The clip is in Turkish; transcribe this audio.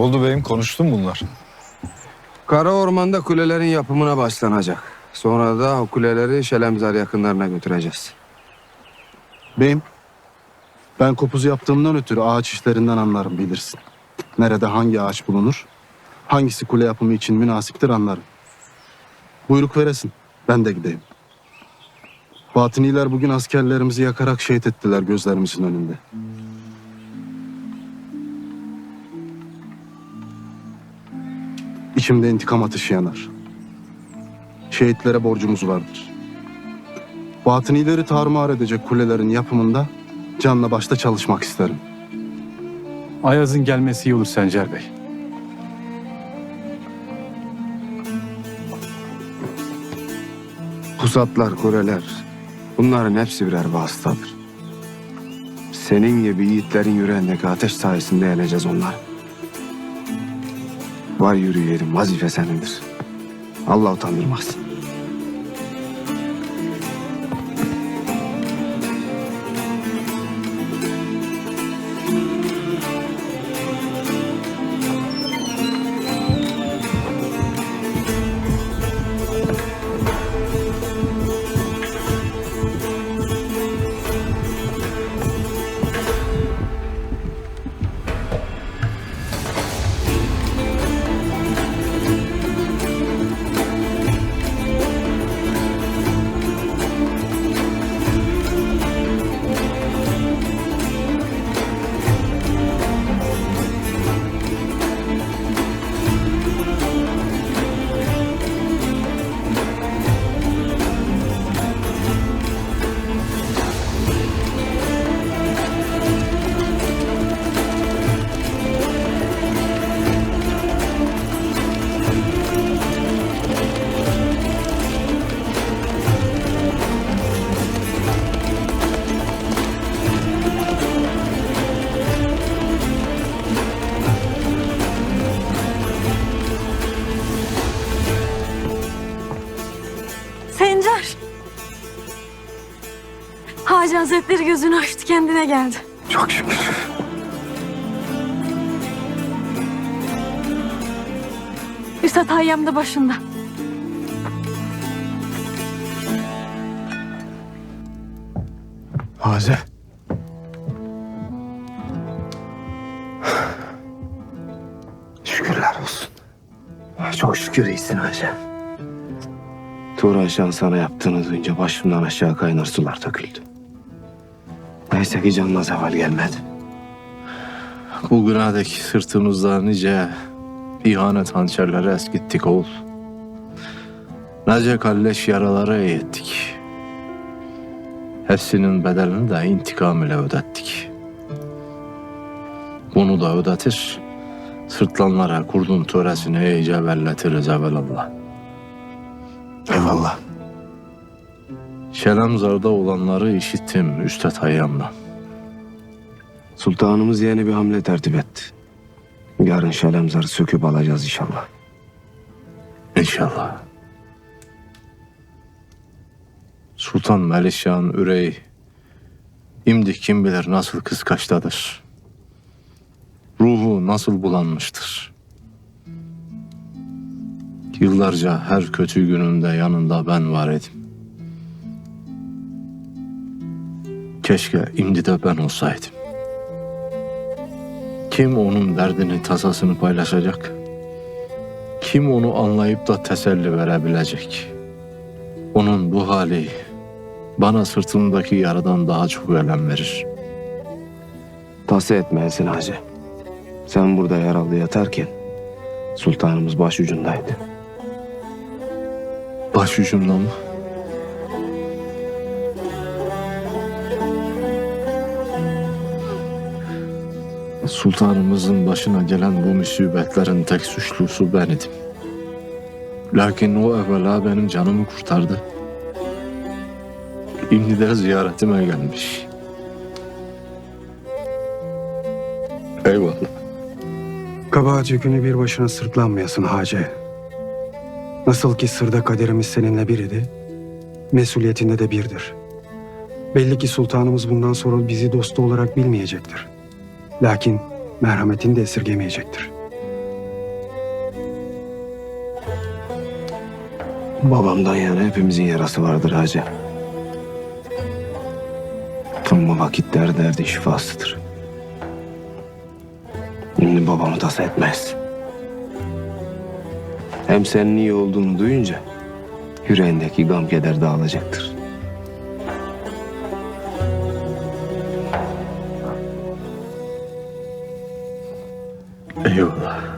oldu beyim konuştun bunlar. Kara ormanda kulelerin yapımına başlanacak. Sonra da o kuleleri Şelemzar yakınlarına götüreceğiz. Beyim, ben kopuz yaptığımdan ötürü ağaç işlerinden anlarım bilirsin. Nerede hangi ağaç bulunur, hangisi kule yapımı için münasiptir anlarım. Buyruk veresin, ben de gideyim. Batıniler bugün askerlerimizi yakarak şehit ettiler gözlerimizin önünde. İçimde intikam ateşi yanar. Şehitlere borcumuz vardır. Batınileri tarumar edecek kulelerin yapımında canla başta çalışmak isterim. Ayaz'ın gelmesi iyi olur Sencer Bey. Pusatlar, kuleler. Bunların hepsi birer vasıtadır. Senin gibi yiğitlerin yüreğindeki ateş sayesinde yeneceğiz onları. Var yürüyelim, vazife senindir. Allah utandırmaz. Hacı Hazretleri gözünü açtı kendine geldi. Çok şükür. Üstad Hayyam da başında. Haze. Şükürler olsun. Çok şükür iyisin Hacı. Turan Şan sana yaptığını duyunca başımdan aşağı kaynar sular döküldü. Neyse ki canına zeval gelmedi. Bugüne dek sırtımızda nice ihanet hançerleri eskittik oğul. Nece kalleş yaraları eğittik. Hepsinin bedelini de intikam ile ödettik. Bunu da ödetir, sırtlanlara kurdun töresini iyice belletiriz evelallah. Eyvallah. Şelemzar'da olanları işittim Üstad Hayyam'dan. Sultanımız yeni bir hamle tertip etti. Yarın Şelemzar'ı söküp alacağız inşallah. İnşallah. Sultan Melişah'ın üreyi imdi kim bilir nasıl kıskaçtadır. Ruhu nasıl bulanmıştır. Yıllarca her kötü gününde yanında ben var idim. Keşke imdi de ben olsaydım. Kim onun derdini tasasını paylaşacak? Kim onu anlayıp da teselli verebilecek? Onun bu hali bana sırtımdaki yaradan daha çok elem verir. Tası etmeyesin Hacı. Sen burada yaralı yatarken sultanımız başucundaydı. Başucumda mı? Sultanımızın başına gelen bu musibetlerin tek suçlusu ben idim. Lakin o evvela benim canımı kurtardı. Şimdi de ziyaretime gelmiş. Eyvallah. Kabahat yükünü bir başına sırtlanmayasın Hacı. Nasıl ki sırda kaderimiz seninle bir idi, mesuliyetinde de birdir. Belli ki sultanımız bundan sonra bizi dostu olarak bilmeyecektir. Lakin merhametini de esirgemeyecektir. Babamdan yani hepimizin yarası vardır hacı. Tüm bu vakitler derdin şifasıdır. Şimdi babamı tas etmez. Hem senin iyi olduğunu duyunca yüreğindeki gam keder dağılacaktır. you.